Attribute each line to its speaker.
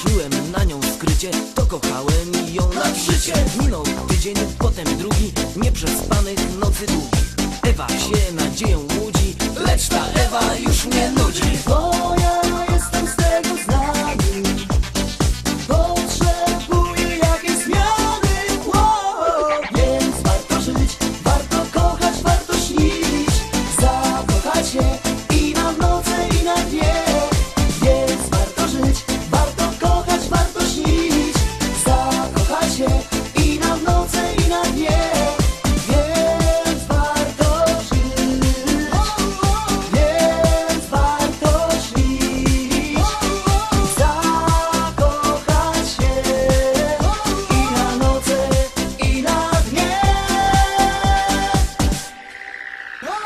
Speaker 1: Śniłem na nią skrycie, to kochałem i ją na życie Minął tydzień, potem drugi, nieprzespanych nocy długi. Ewa się nadzieją łudzi, lecz ta Ewa już mnie nudzi.